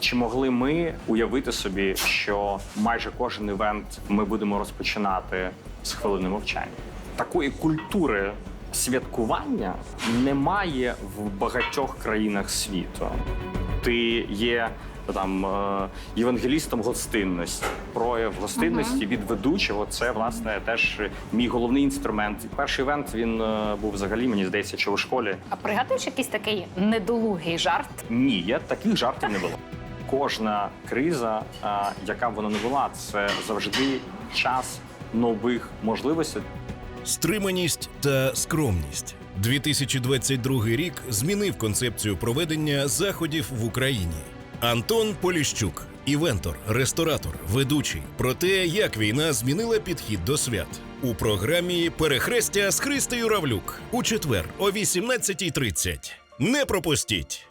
Чи могли ми уявити собі, що майже кожен івент ми будемо розпочинати з хвилини мовчання? Такої культури святкування немає в багатьох країнах світу. Ти є там е, євангелістом гостинності. Прояв гостинності від ведучого це власне теж мій головний інструмент. Перший івент він е, був взагалі, мені здається, що у школі. А пригадуєш якийсь такий недолугий жарт? Ні, я таких жартів не було. Кожна криза, а, яка б вона не була, це завжди час нових можливостей. Стриманість та скромність. 2022 рік змінив концепцію проведення заходів в Україні. Антон Поліщук, івентор, ресторатор, ведучий про те, як війна змінила підхід до свят у програмі Перехрестя з Христею Равлюк у четвер о 18.30. Не пропустіть!